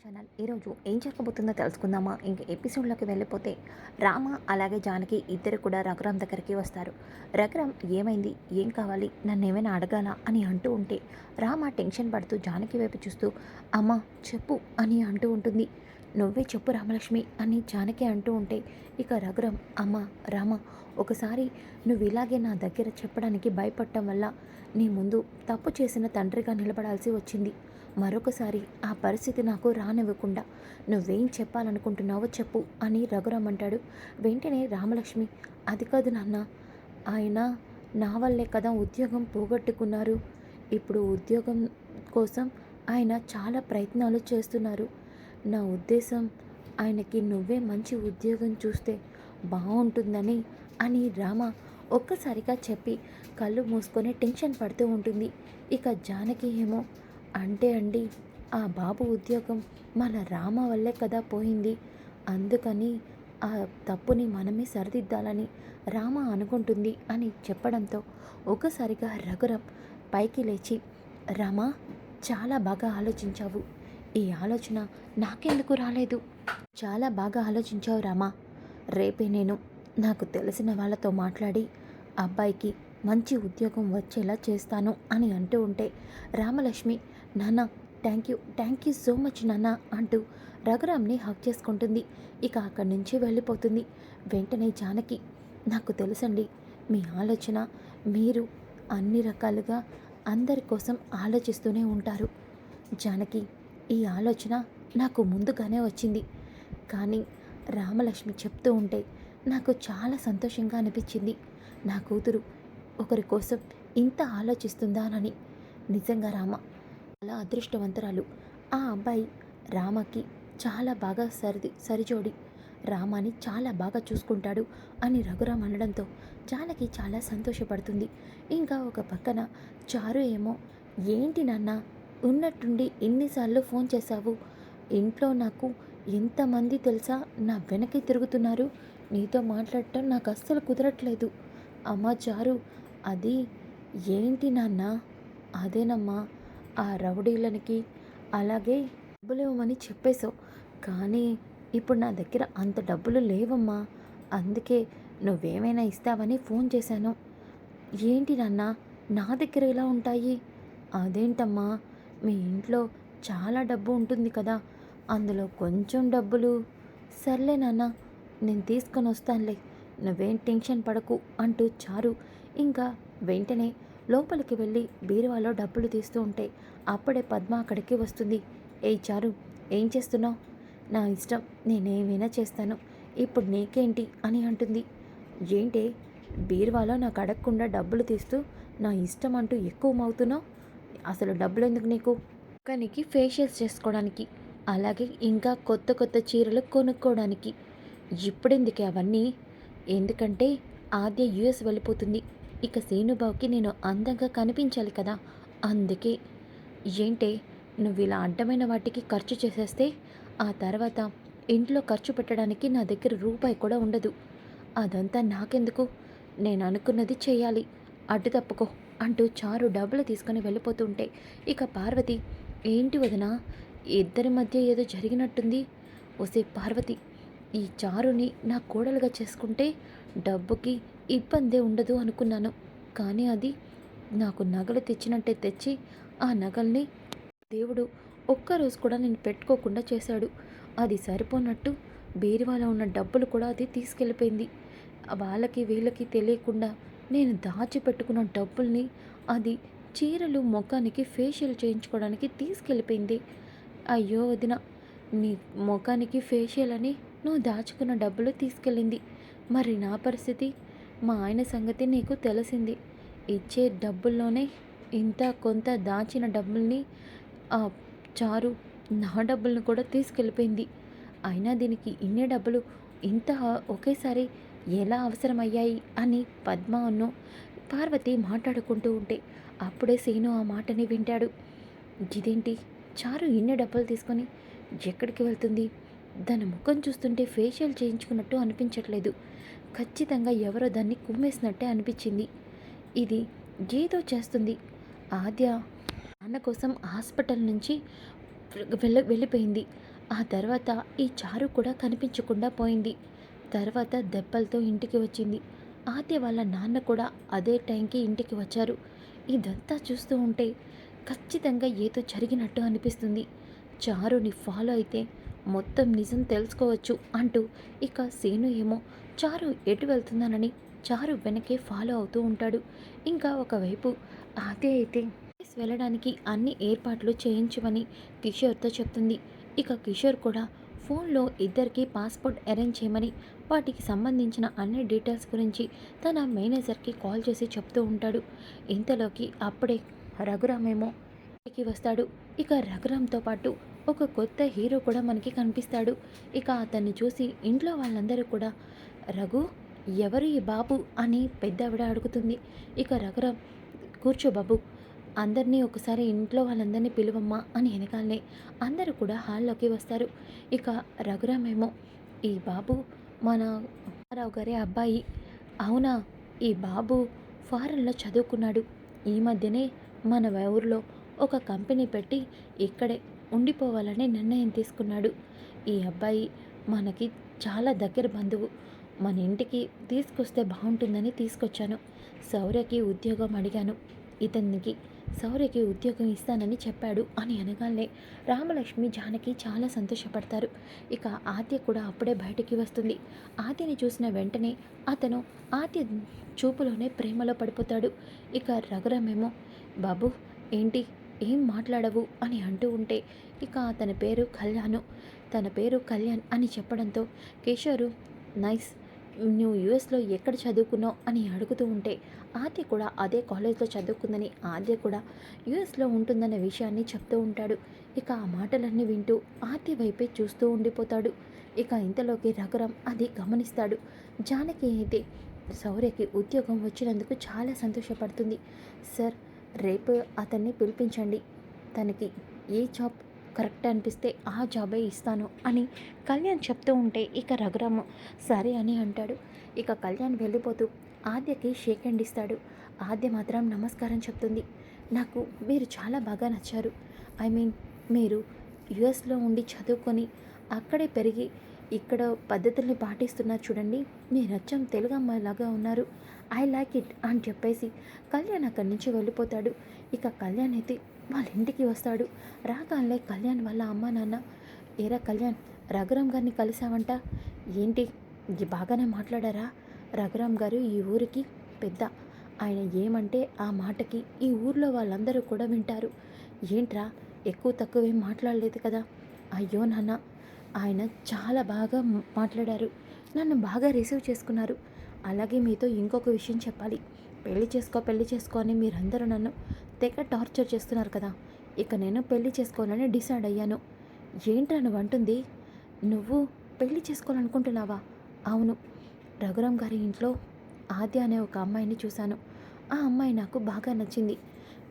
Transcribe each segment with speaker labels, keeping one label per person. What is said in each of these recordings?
Speaker 1: Channel. ఈరోజు ఏం జరగబోతుందో తెలుసుకుందామా? ఇంక ఎపిసోడ్లోకి వెళ్ళిపోతే రామ అలాగే జానకి ఇద్దరు కూడా రఘురామ్ దగ్గరికి వస్తారు. రఘురామ్ ఏమైంది? ఏం కావాలి? నన్ను ఏమైనా అడగాలా? అని అంటూ ఉంటే రామ టెన్షన్ పడుతూ జానకి వైపు చూస్తూ అమ్మ చెప్పు అని అంటూ ఉంటుంది. నువ్వే చెప్పు రామలక్ష్మి అని జానకి అంటూ ఉంటే ఇక రఘురామ్ అమ్మ రామ ఒకసారి నువ్వు ఇలాగే నా దగ్గర చెప్పడానికి భయపడటం వల్ల నీ ముందు తప్పు చేసిన తండ్రిగా నిలబడాల్సి వచ్చింది. మరొకసారి ఆ పరిస్థితి నాకు రానివ్వకుండా నువ్వేం చెప్పాలనుకుంటున్నావో చెప్పు అని రఘురామ్ అంటాడు వెంటనే రామలక్ష్మి అది కాదు నాన్న ఆయన నా వల్లే కదా ఉద్యోగం పోగొట్టుకున్నారు. ఇప్పుడు ఉద్యోగం కోసం ఆయన చాలా ప్రయత్నాలు చేస్తున్నారు. నా ఉద్దేశం ఆయనకి నువ్వే మంచి ఉద్యోగం చూస్తే బాగుంటుందని అని రామ ఒక్కసారిగా చెప్పి కళ్ళు మూసుకొని టెన్షన్ పడుతూ ఉంటుంది. ఇక జానకి ఏమో అంటే అండి ఆ బాబు ఉద్యోగం మన రామ వల్లే కదా పోయింది. అందుకని ఆ తప్పుని మనమే సరిదిద్దాలని రామ అనుకుంటుంది అని చెప్పడంతో ఒకసారిగా రఘురం పైకి లేచి రామ చాలా బాగా ఆలోచించావు. ఈ ఆలోచన నాకెందుకు రాలేదు? చాలా బాగా ఆలోచించావు రామా. రేపే నేను నాకు తెలిసిన వాళ్ళతో మాట్లాడి అబ్బాయికి మంచి ఉద్యోగం వచ్చేలా చేస్తాను అని అంటూ ఉంటే రామలక్ష్మి నాన్న thank you thank you so much నాన్న అంటూ రఘురామ్ని హక్ చేసుకుంటుంది. ఇక అక్కడి నుంచి వెళ్ళిపోతుంది. వెంటనే జానకి నాకు తెలుసండి మీ ఆలోచన మీరు అన్ని రకాలుగా అందరి కోసం ఆలోచిస్తూనే ఉంటారు. జానకి ఈ ఆలోచన నాకు ముందుగానే వచ్చింది. కానీ రామలక్ష్మి చెప్తూ ఉంటే నాకు చాలా సంతోషంగా అనిపించింది. నా కూతురు ఒకరి కోసం ఇంత ఆలోచిస్తుందానని నిజంగా రామ చాలా అదృష్టవంతురాలు. ఆ అబ్బాయి రామకి చాలా బాగా సరిది సరిజోడి. రామాని చాలా బాగా చూసుకుంటాడు అని రఘురామ్ అనడంతో జానకి చాలా సంతోషపడుతుంది. ఇంకా ఒక పక్కన చారు ఏమో ఏంటి నాన్న ఉన్నట్టుండి ఎన్నిసార్లు ఫోన్ చేశావు? ఇంట్లో నాకు ఎంతమంది తెలుసా? నా వెనక్కి తిరుగుతున్నారు. నీతో మాట్లాడటం నాకు అస్సలు కుదరట్లేదు. అమ్మా చారు అది ఏంటి నాన్న? అదేనమ్మా ఆ రౌడీలనికి అలాగే డబ్బులు ఇవ్వమని చెప్పేశావు. కానీ ఇప్పుడు నా దగ్గర అంత డబ్బులు లేవమ్మా. అందుకే నువ్వేమైనా ఇస్తావని ఫోన్ చేశాను. ఏంటి నాన్న నా దగ్గర ఎలా ఉంటాయి? అదేంటమ్మా మీ ఇంట్లో చాలా డబ్బు ఉంటుంది కదా అందులో కొంచెం డబ్బులు. సర్లే నాన్న నేను తీసుకొని వస్తానులే నువ్వేం టెన్షన్ పడకు అంటూ చారు. ఇంకా వెంటనే లోపలికి వెళ్ళి బీరువాలో డబ్బులు తీస్తూ ఉంటే అప్పుడే పద్మ అక్కడికి వస్తుంది. ఏయ్ చారు ఏం చేస్తున్నావు? నా ఇష్టం నేనేమైనా చేస్తాను. ఇప్పుడు నీకేంటి? అని అంటుంది. ఏంటి బీరువాలో నాకు అడగకుండా డబ్బులు తీస్తూ నా ఇష్టం అంటూ ఎక్కువ మవుతున్నావు అసలు డబ్బులు ఎందుకు నీకు? కానీ ఫేషియల్స్ చేసుకోవడానికి అలాగే ఇంకా కొత్త కొత్త చీరలు కొనుక్కోవడానికి. ఇప్పుడెందుకే అవన్నీ? ఎందుకంటే ఆద్య యుఎస్ వెళ్ళిపోతుంది. ఇక సీనుబావుకి నేను అందంగా కనిపించాలి కదా. అందుకే. ఏంటే నువ్వు ఇలా అడ్డమైన వాటికి ఖర్చు చేసేస్తే ఆ తర్వాత ఇంట్లో ఖర్చు పెట్టడానికి నా దగ్గర రూపాయి కూడా ఉండదు. అదంతా నాకెందుకు? నేను అనుకున్నది చేయాలి. అడ్డు తప్పుకో అంటూ చారు డబ్బులు తీసుకొని వెళ్ళిపోతుంటే ఇక పార్వతి ఏంటి వదినా ఇద్దరి మధ్య ఏదో జరిగినట్టుంది? ఒసే పార్వతి ఈ చారుని నా కోడలుగా చేసుకుంటే డబ్బుకి ఇబ్బందే ఉండదు అనుకున్నాను. కానీ అది నాకు నగలు తెచ్చినట్టే తెచ్చి ఆ నగల్ని దేవుడు ఒక్కరోజు కూడా నేను పెట్టుకోకుండా చేశాడు. అది సరిపోనట్టు బీరువాలో ఉన్న డబ్బులు కూడా అది తీసుకెళ్ళిపోయింది. వాళ్ళకి వీళ్ళకి తెలియకుండా నేను దాచిపెట్టుకున్న డబ్బుల్ని అది చీరలు ముఖానికి ఫేషియల్ చేయించుకోవడానికి తీసుకెళ్ళిపోయింది. అయ్యో వదిన నీ ముఖానికి ఫేషియల్ అని నువ్వు దాచుకున్న డబ్బులు తీసుకెళ్ళింది. మరి నా పరిస్థితి? మా ఆయన సంగతి నీకు తెలిసింది. ఇచ్చే డబ్బుల్లోనే ఇంత కొంత దాచిన డబ్బుల్ని ఆ చారు నా డబ్బులను కూడా తీసుకెళ్ళిపోయింది. అయినా దీనికి ఇన్ని డబ్బులు? ఇంత ఒకేసారి ఎలా అవసరమయ్యాయి అని పద్మ అన్నో పార్వతి మాట్లాడుకుంటూ ఉంటే అప్పుడే సీను ఆ మాటని వింటాడు. ఇదేంటి? చారు ఇన్ని డబ్బులు తీసుకొని ఎక్కడికి వెళ్తుంది? దాని ముఖం చూస్తుంటే ఫేషియల్ చేయించుకున్నట్టు అనిపించట్లేదు. ఖచ్చితంగా ఎవరో దాన్ని కుమ్మేసినట్టే అనిపించింది. ఇది ఏదో చేస్తుంది. ఆద్య నాన్న కోసం హాస్పిటల్ నుంచి వెళ్ళ వెళ్ళిపోయింది. ఆ తర్వాత ఈ చారు కూడా కనిపించకుండా పోయింది. తర్వాత దెబ్బలతో ఇంటికి వచ్చింది. ఆద్య వాళ్ళ నాన్న కూడా అదే టైంకి ఇంటికి వచ్చారు. ఇదంతా చూస్తూ ఉంటే ఖచ్చితంగా ఏదో జరిగినట్టు అనిపిస్తుంది. చారుని ఫాలో అయితే మొత్తం నిజం తెలుసుకోవచ్చు అంటూ ఇక సీను ఏమో చారు ఎటు వెళ్తున్నానని చారు వెనకే ఫాలో అవుతూ ఉంటాడు. ఇంకా ఒకవైపు అదే అయితే వెళ్ళడానికి అన్ని ఏర్పాట్లు చేయించమని కిషోర్తో చెప్తుంది. ఇక కిషోర్ కూడా ఫోన్లో ఇద్దరికి పాస్పోర్ట్ అరేంజ్ చేయమని వాటికి సంబంధించిన అన్ని డీటెయిల్స్ గురించి తన మేనేజర్కి కాల్ చేసి చెప్తూ ఉంటాడు. ఇంతలోకి అప్పుడే రఘురామేమో ఇంటికి వస్తాడు. ఇక రఘురామ్తో పాటు ఒక కొత్త హీరో కూడా మనకి కనిపిస్తాడు. ఇక అతన్ని చూసి ఇంట్లో వాళ్ళందరూ కూడా రఘు ఎవరు ఈ బాబు? అని పెద్దావిడ అడుగుతుంది. ఇక రఘురామ్ కూర్చో బాబు అందరినీ ఒకసారి ఇంట్లో వాళ్ళందరినీ పిలువమ్మా అని వెనకాలనే అందరూ కూడా హాల్లోకి వస్తారు. ఇక రఘురామ్ ఏమో ఈ బాబు మన రావు గారి అబ్బాయి. అవునా ఈ బాబు ఫారెన్లో చదువుకున్నాడు. ఈ మధ్యనే మన ఊరిలో ఒక కంపెనీ పెట్టి ఇక్కడే ఉండిపోవాలని నిర్ణయం తీసుకున్నాడు. ఈ అబ్బాయి మనకి చాలా దగ్గర బంధువు. మన ఇంటికి తీసుకొస్తే బాగుంటుందని తీసుకొచ్చాను. శౌర్యకి ఉద్యోగం అడిగాను. ఇతనికి శౌర్యకి ఉద్యోగం ఇస్తానని చెప్పాడు అని అనగానే రామలక్ష్మి జానకి చాలా సంతోషపడతారు. ఇక ఆద్య కూడా అప్పుడే బయటికి వస్తుంది. ఆద్యని చూసిన వెంటనే అతను ఆద్య చూపులోనే ప్రేమలో పడిపోతాడు. ఇక రఘురామేమో బాబు ఏంటి? ఏం మాట్లాడవు అని అంటూ ఉంటే ఇక తన పేరు కళ్యాణ్. తన పేరు కళ్యాణ్ అని చెప్పడంతో కిషోరు నైస్ నువ్వు యుఎస్లో ఎక్కడ చదువుకున్నావు? అని అడుగుతూ ఉంటే ఆద్య కూడా అదే కాలేజ్లో చదువుకుందని ఆద్య కూడా యుఎస్లో ఉంటుందన్న విషయాన్ని చెప్తూ ఉంటాడు. ఇక ఆ మాటలన్నీ వింటూ ఆద్య వైపే చూస్తూ ఉండిపోతాడు. ఇక ఇంతలోకి రఘురాం అది గమనిస్తాడు. జానకి అయితే శౌర్యకి ఉద్యోగం వచ్చినందుకు చాలా సంతోషపడుతుంది. సార్ రేపు అతన్ని పిలిపించండి. తనకి ఏ జాబ్ కరెక్ట్ అనిపిస్తే ఆ జాబే ఇస్తాను అని కళ్యాణ్ చెప్తూ ఉంటే ఇక రఘురాము సరే అని అంటాడు. ఇక కళ్యాణ్ వెళ్ళిపోతూ ఆద్యకి షేక్ హ్యాండ్ ఇస్తాడు. ఆద్య మాత్రం నమస్కారం చెప్తుంది. నాకు మీరు చాలా బాగా నచ్చారు. ఐ మీన్ మీరు యుఎస్లో ఉండి చదువుకొని అక్కడే పెరిగి ఇక్కడ పద్ధతుల్ని పాటిస్తున్నారు చూడండి. మీరు అచ్చం తెలుగు అమ్మాయిలాగా ఉన్నారు. ఐ లైక్ ఇట్ అని చెప్పేసి కళ్యాణ్ అక్కడి నుంచి వెళ్ళిపోతాడు. ఇక కళ్యాణ్ అయితే వాళ్ళ ఇంటికి వస్తాడు. రాగానే కళ్యాణ్ వాళ్ళ అమ్మ నాన్న ఏరా కళ్యాణ్ రఘురామ్ గారిని కలిసావంట? ఏంటి? బాగానే మాట్లాడారా? రఘురామ్ గారు ఈ ఊరికి పెద్ద. ఆయన ఏమంటే ఆ మాటకి ఈ ఊర్లో వాళ్ళందరూ కూడా వింటారు. ఏంట్రా? ఎక్కువ తక్కువ ఏం మాట్లాడలేదు కదా? అయ్యో నాన్న ఆయన చాలా బాగా మాట్లాడారు. నన్ను బాగా రిసీవ్ చేసుకున్నారు. అలాగే మీతో ఇంకొక విషయం చెప్పాలి. పెళ్ళి చేసుకో పెళ్ళి చేసుకో అని మీరందరూ నన్ను తెగ టార్చర్ చేస్తున్నారు కదా. ఇక నేను పెళ్ళి చేసుకోవాలని డిసైడ్ అయ్యాను. ఏంట్రా నువ్వు అంటుంది? నువ్వు పెళ్ళి చేసుకోవాలనుకుంటున్నావా? అవును. రఘురామ్ గారి ఇంట్లో ఆద్య అనే ఒక అమ్మాయిని చూశాను. ఆ అమ్మాయి నాకు బాగా నచ్చింది.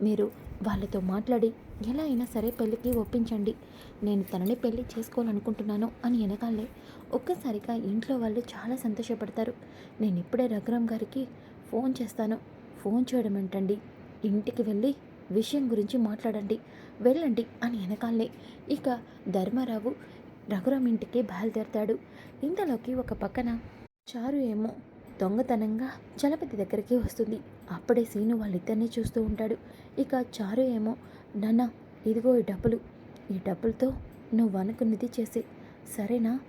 Speaker 1: మీరు వాళ్ళతో మాట్లాడి ఎలా అయినా సరే పెళ్ళికి ఒప్పించండి. నేను తనని పెళ్ళి చేసుకోవాలనుకుంటున్నాను అని వెనకాలే ఒక్కసారిగా ఇంట్లో వాళ్ళు చాలా సంతోషపడతారు. నేను ఇప్పుడే రఘురామ్ గారికి ఫోన్ చేస్తాను. ఫోన్ చేయడం ఏంటండి? ఇంటికి వెళ్ళి విషయం గురించి మాట్లాడండి. వెళ్ళండి అని వెనకాలే ఇక ధర్మారావు రఘురామ్ ఇంటికి బయలుదేరతాడు. ఇంతలోకి ఒక పక్కన చారు ఏమో దొంగతనంగా చలపతి దగ్గరికి వస్తుంది. అప్పుడే సీను వాళ్ళిద్దరినీ చూస్తూ ఉంటాడు. ఇక చారు ఏమో నాన్న ఇదిగో ఈ డబ్బులు. ఈ డబ్బులతో నువ్వు అనుకున్నది చేసి. సరేనా?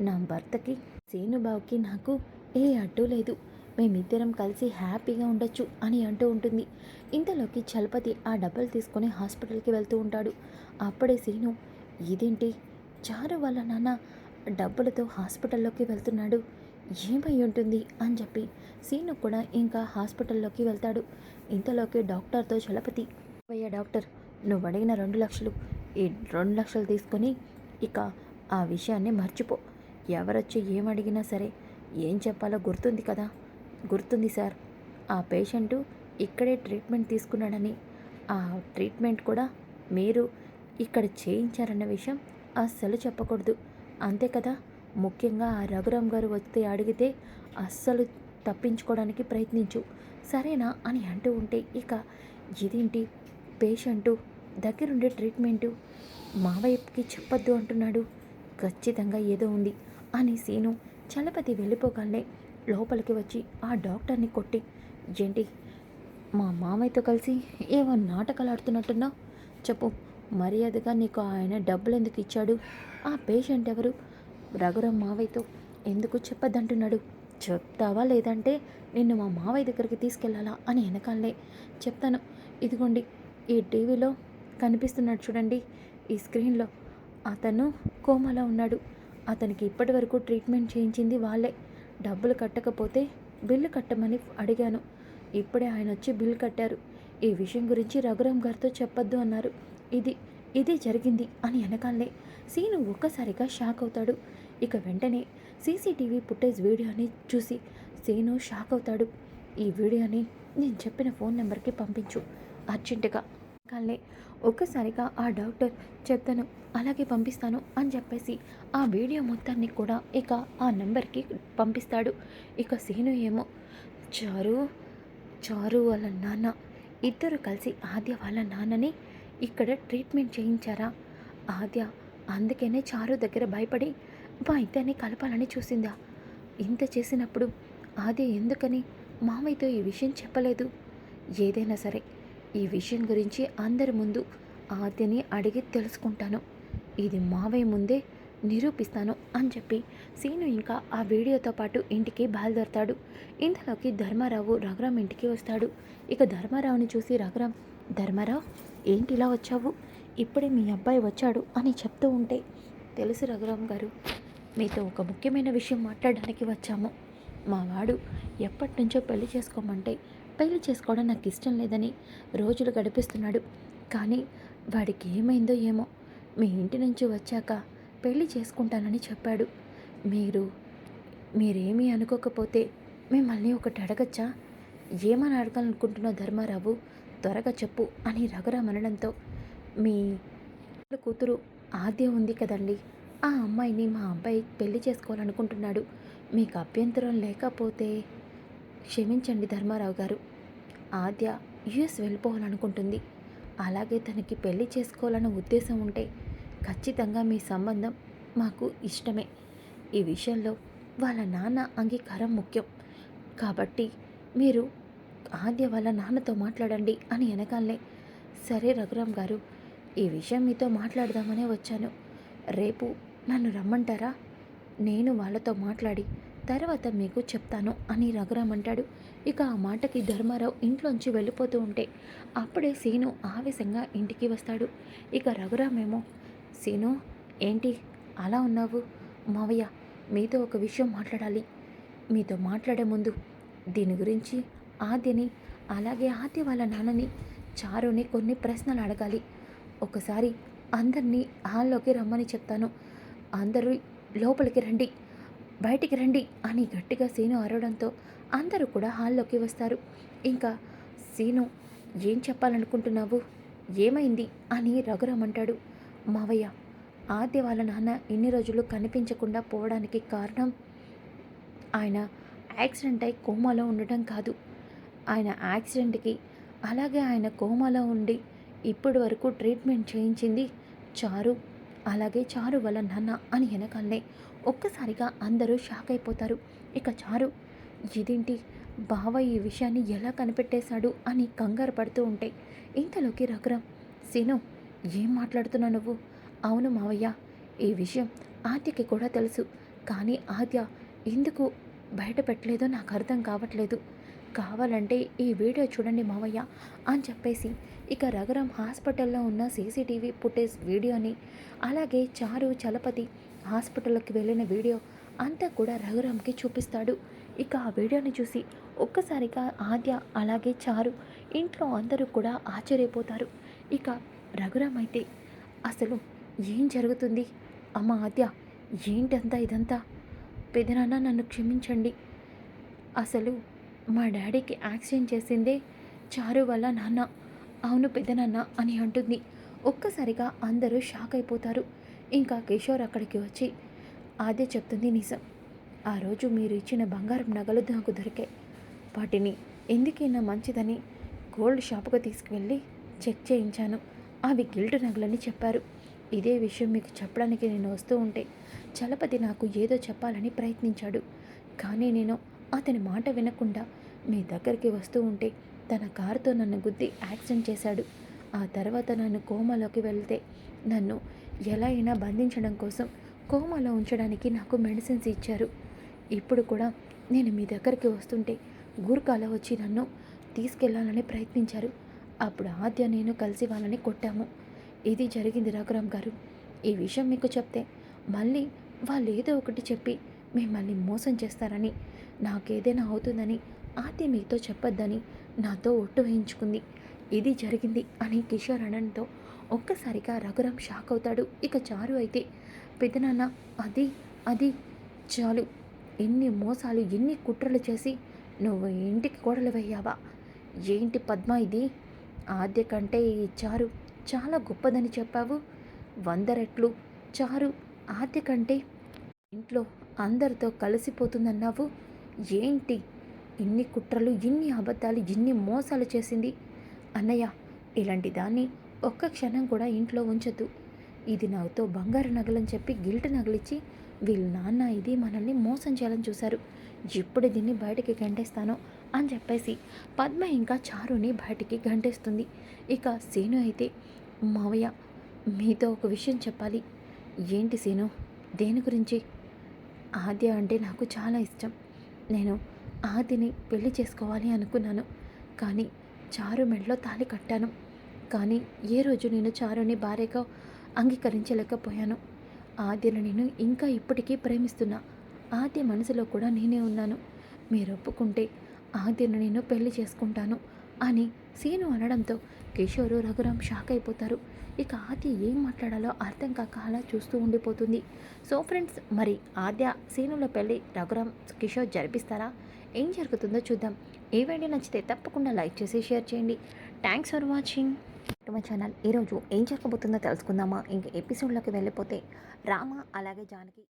Speaker 1: నా భర్తకి సేనుబావుకి నాకు ఏ అడ్డు లేదు. మేమిద్దరం కలిసి హ్యాపీగా ఉండొచ్చు అని అంటూ ఉంటుంది. ఇంతలోకి చలపతి ఆ డబ్బులు తీసుకొని హాస్పిటల్కి వెళ్తూ ఉంటాడు. అప్పుడే సీను ఇదేంటి? చారు వాళ్ళ నాన్న డబ్బులతో హాస్పిటల్లోకి వెళ్తున్నాడు. ఏమై ఉంటుంది? అని చెప్పి సీను కూడా ఇంకా హాస్పిటల్లోకి వెళ్తాడు. ఇంతలోకి డాక్టర్తో చలపతి అయ్యా డాక్టర్ నువ్వు అడిగిన రెండు లక్షలు ఈ రెండు లక్షలు తీసుకొని ఇక ఆ విషయాన్ని మర్చిపో. ఎవరొచ్చి ఏమడిగినా సరే ఏం చెప్పాలో గుర్తుంది కదా? గుర్తుంది సార్. ఆ పేషెంటు ఇక్కడే ట్రీట్మెంట్ తీసుకున్నాడని. ఆ ట్రీట్మెంట్ కూడా మీరు ఇక్కడ చేయించారన్న విషయం అస్సలు చెప్పకూడదు. అంతే కదా? ముఖ్యంగా ఆ రఘురామ్ గారు వస్తే అడిగితే అస్సలు తప్పించుకోవడానికి ప్రయత్నించు. సరేనా అని అంటూ ఉంటే ఇక ఇదేంటి? పేషెంటు దగ్గరుండే ట్రీట్మెంటు మావయ్యకి చెప్పొద్దు అంటున్నాడు. ఖచ్చితంగా ఏదో ఉంది అని సీను చలపతి వెళ్ళిపోగానే లోపలికి వచ్చి ఆ డాక్టర్ని కొట్టి ఏంటి మా మామయ్యతో కలిసి ఏవో నాటకాలు ఆడుతున్నట్టున్నావు? చెప్పు మర్యాదగా నీకు ఆయన డబ్బులు ఎందుకు ఇచ్చాడు? ఆ పేషెంట్ ఎవరు? రఘురాం మావయ్యతో ఎందుకు చెప్పొద్దంటున్నాడు? చెప్తావా లేదంటే నిన్ను మా మావయ్య దగ్గరికి తీసుకెళ్ళాలా అని వెనకాలనే చెప్తాను. ఇదిగోండి ఈ టీవీలో కనిపిస్తున్నాడు చూడండి ఈ స్క్రీన్లో. అతను కోమాలో ఉన్నాడు. అతనికి ఇప్పటి వరకు ట్రీట్మెంట్ చేయించింది వాళ్ళే. డబ్బులు కట్టకపోతే బిల్లు కట్టమని అడిగాను. ఇప్పుడే ఆయన వచ్చి బిల్ కట్టారు. ఈ విషయం గురించి రఘురామ్ గారితో చెప్పొద్దు అన్నారు. ఇది ఇది జరిగింది అని వెనకాలే సీను ఒక్కసారిగా షాక్ అవుతాడు. ఇక వెంటనే సీసీటీవీ ఫుటేజ్ వీడియోని చూసి సీను షాక్ అవుతాడు. ఈ వీడియోని నేను చెప్పిన ఫోన్ నెంబర్కి పంపించు. అర్జెంటుగా. కానీ ఒక్కసారిగా ఆ డాక్టర్ చెప్తాను అలాగే పంపిస్తాను అని చెప్పేసి ఆ వీడియో మొత్తాన్ని కూడా ఇక ఆ నెంబర్కి పంపిస్తాడు. ఇక సీను ఏమో చారు చారు వాళ్ళ నాన్న ఇద్దరు కలిసి ఆద్య వాళ్ళ నాన్నని ఇక్కడ ట్రీట్మెంట్ చేయించారా? ఆద్య అందుకనే చారు దగ్గర భయపడి మా ఇద్దరిని కలపాలని చూసిందా? ఇంత చేసినప్పుడు ఆద్య ఎందుకని మామయ్యతో ఈ విషయం చెప్పలేదు? ఏదైనా సరే ఈ విషయం గురించి అందరి ముందు ఆద్యని అడిగి తెలుసుకుంటాను. ఇది మావయ్య ముందే నిరూపిస్తాను అని చెప్పి సీను ఇంకా ఆ వీడియోతో పాటు ఇంటికి బయలుదేరతాడు. ఇంతలోకి ధర్మారావు రఘురాం ఇంటికి వస్తాడు. ఇక ధర్మారావుని చూసి రఘురాం ధర్మారావు ఏంటి ఇలా వచ్చావు? ఇప్పుడే మీ అబ్బాయి వచ్చాడు అని చెప్తూ ఉంటే తెలుసు రఘురాం గారు మీతో ఒక ముఖ్యమైన విషయం మాట్లాడడానికి వచ్చాము. మా వాడు ఎప్పటి నుంచో పెళ్ళి చేసుకోమంటే పెళ్ళి చేసుకోవడం నాకు ఇష్టం లేదని రోజులు గడిపిస్తున్నాడు. కానీ వాడికి ఏమైందో ఏమో. మీ ఇంటి నుంచి వచ్చాక పెళ్ళి చేసుకుంటానని చెప్పాడు. మీరు మీరేమీ అనుకోకపోతే మిమ్మల్ని ఒకటి అడగచ్చా? ఏమని అడగాలనుకుంటున్నావు ధర్మారావు? త్వరగా చెప్పు అని రఘురామ్ అనడంతో మీ కూతురు ఆద్య ఉంది కదండి ఆ అమ్మాయిని మా అబ్బాయి పెళ్ళి చేసుకోవాలనుకుంటున్నాడు. మీకు అభ్యంతరం లేకపోతే క్షమించండి ధర్మారావు గారు. ఆద్య యుఎస్ వెళ్ళిపోవాలనుకుంటుంది. అలాగే తనకి పెళ్ళి చేసుకోవాలన్న ఉద్దేశం ఉంటే ఖచ్చితంగా మీ సంబంధం మాకు ఇష్టమే. ఈ విషయంలో వాళ్ళ నాన్న అంగీకారం ముఖ్యం. కాబట్టి మీరు ఆద్య వాళ్ళ నాన్నతో మాట్లాడండి అని వెనకాలే సరే రఘురామ్ గారు ఈ విషయం మీతో మాట్లాడదామనే వచ్చాను. రేపు నన్ను రమ్మంటారా? నేను వాళ్ళతో మాట్లాడి తర్వాత మీకు చెప్తాను అని రఘురామ్ అంటాడు. ఇక ఆ మాటకి ధర్మారావు ఇంట్లోంచి వెళ్ళిపోతూ ఉంటే అప్పుడే సీను ఆవేశంగా ఇంటికి వస్తాడు. ఇక రఘురామేమో సీను ఏంటి? అలా ఉన్నావు? మావయ్య మీతో ఒక విషయం మాట్లాడాలి. మీతో మాట్లాడే ముందు దీని గురించి ఆద్యని అలాగే ఆద్య వాళ్ళ నాన్నని చారుని కొన్ని ప్రశ్నలు అడగాలి. ఒకసారి అందరినీ హాల్లోకి రమ్మని చెప్తాను. అందరూ లోపలికి రండి. బయటికి రండి అని గట్టిగా సీను అరవడంతో అందరూ కూడా హాల్లోకి వస్తారు. ఇంకా సీను ఏం చెప్పాలనుకుంటున్నావు? ఏమైంది? అని రఘురామ్ అంటాడు. మావయ్య ఆద్య వాళ్ళ నాన్న ఇన్ని రోజులు కనిపించకుండా పోవడానికి కారణం? ఆయన యాక్సిడెంట్ అయి కోమాలో ఉండటం కాదు. ఆయన యాక్సిడెంట్కి అలాగే ఆయన కోమాలో ఉండి ఇప్పటి వరకు ట్రీట్మెంట్ చేయించింది చారు. అలాగే చారు వాళ్ళ నాన్న అని వెనకాలనే ఒక్కసారిగా అందరూ షాక్ అయిపోతారు. ఇక చారు ఇదేంటి? బావ ఈ విషయాన్ని ఎలా కనిపెట్టేశాడు? అని కంగారు పడుతూ ఉంటే ఇంతలోకి రఘురాం సీను ఏం మాట్లాడుతున్నావు నువ్వు? అవును మావయ్య ఈ విషయం ఆద్యకి కూడా తెలుసు. కానీ ఆద్య ఎందుకు బయట పెట్టలేదో నాకు అర్థం కావట్లేదు. కావాలంటే ఈ వీడియో చూడండి మావయ్య అని చెప్పేసి ఇక రఘురాం హాస్పిటల్లో ఉన్న సీసీటీవీ ఫుటేజ్ వీడియోని అలాగే చారు చలపతి హాస్పిటల్లోకి వెళ్ళిన వీడియో అంతా కూడా రఘురామ్కి చూపిస్తాడు. ఇక ఆ వీడియోని చూసి ఒక్కసారిగా ఆద్య అలాగే చారు ఇంట్లో అందరూ కూడా ఆశ్చర్యపోతారు. ఇక రఘురామ్ అయితే అసలు ఏం జరుగుతుంది? అమ్మ ఆద్య ఏంటంతా ఇదంతా? పెదనాన్న నన్ను క్షమించండి. అసలు మా డాడీకి యాక్సిడెంట్ చేసిందే చారు వల్ల నాన్న. అవును పెద్దనాన్న అని అంటుంది. ఒక్కసారిగా అందరూ షాక్ అయిపోతారు. ఇంకా కిషోర్ అక్కడికి వచ్చి ఆద్య చెప్తుంది నిజం. ఆ రోజు మీరు ఇచ్చిన బంగారం నగలు నాకు దొరికాయి వాటిని ఎందుకైనా మంచిదని గోల్డ్ షాపుకు తీసుకువెళ్ళి చెక్ చేయించాను. అవి గిల్ట్ నగలని చెప్పారు. ఇదే విషయం మీకు చెప్పడానికి నేను వస్తూ ఉంటే చలపతి నాకు ఏదో చెప్పాలని ప్రయత్నించాడు. కానీ నేను అతని మాట వినకుండా మీ దగ్గరికి వస్తూ ఉంటే తన కారుతో నన్ను గుద్ది యాక్సిడెంట్ చేశాడు. ఆ తర్వాత నన్ను కోమాలోకి వెళ్తే నన్ను ఎలా అయినా బంధించడం కోసం కోమాలో ఉంచడానికి నాకు మెడిసిన్స్ ఇచ్చారు. ఇప్పుడు కూడా నేను మీ దగ్గరికి వస్తుంటే గూర్ఖాల వచ్చి నన్ను తీసుకెళ్ళాలని ప్రయత్నించారు. అప్పుడు ఆద్య నేను కలిసి వాళ్ళని కొట్టాము. ఇది జరిగింది రఘురామ్ గారు. ఈ విషయం మీకు చెప్తే మళ్ళీ వాళ్ళు ఏదో ఒకటి చెప్పి మిమ్మల్ని మోసం చేస్తారని నాకేదైనా అవుతుందని ఆద్య మీతో చెప్పొద్దని నాతో ఒట్టు వేయించుకుంది. ఇది జరిగింది అని కిషోర్ అనడంతో ఒక్కసారిగా రఘురామ్ షాక్ అవుతాడు. ఇక చారు అయితే పెదనాన్న అది అది చాలు. ఎన్ని మోసాలు ఎన్ని కుట్రలు చేసి నువ్వు ఇంటికి గోడలు వెయ్యావా ఏంటి పద్మ ఇది? ఆద్య కంటే ఈ చారు చాలా గొప్పదని చెప్పావు. వంద రెట్లు. చారు ఆద్య కంటే ఇంట్లో అందరితో కలిసిపోతుందన్నావు. ఏంటి? ఇన్ని కుట్రలు ఇన్ని అబద్ధాలు ఇన్ని మోసాలు చేసింది. అన్నయ్య ఇలాంటి దాన్ని ఒక్క క్షణం కూడా ఇంట్లో ఉంచొద్దు. ఇది నాతో బంగారు నగలని చెప్పి గిల్ట్ నగలిచ్చి వీళ్ళ నాన్న ఇది మనల్ని మోసం చేయాలని చూశారు. ఎప్పుడు దీన్ని బయటికి గంటేస్తానో అని చెప్పేసి పద్మ ఇంకా చారుని బయటికి గంటేస్తుంది. ఇక సీను అయితే మావయ్య మీతో ఒక విషయం చెప్పాలి. ఏంటి సీను దేని గురించి? ఆద్య అంటే నాకు చాలా ఇష్టం. నేను ఆదిని పెళ్ళి చేసుకోవాలి అనుకున్నాను. కానీ చారు మెడలో తాళి కట్టాను. కానీ ఏ రోజు నేను చారుని భార్యగా అంగీకరించలేకపోయాను. ఆద్యను నేను ఇంకా ఇప్పటికీ ప్రేమిస్తున్నా. ఆద్య మనసులో కూడా నేనే ఉన్నాను. మీరు ఒప్పుకుంటే ఆద్యను నేను పెళ్ళి చేసుకుంటాను అని సీను అనడంతో కిషోరు రఘురాం షాక్ అయిపోతారు. ఇక ఆద్య ఏం మాట్లాడాలో అర్థం కాక అలా చూస్తూ ఉండిపోతుంది. సో ఫ్రెండ్స్ మరి ఆద్య సీనుల పెళ్ళి రఘురాం కిషోర్ జరిపిస్తారా? ఏం జరుగుతుందో చూద్దాం. ఏ వీడియో నచ్చితే తప్పకుండా లైక్ చేసి షేర్ చేయండి. థ్యాంక్స్ ఫర్ వాచింగ్ మా ఛానల్ ఈరోజు ఏం జరగబోతుందో తెలుసుకుందామా? ఇంక ఎపిసోడ్లోకి వెళ్ళిపోతే రామ అలాగే జానకి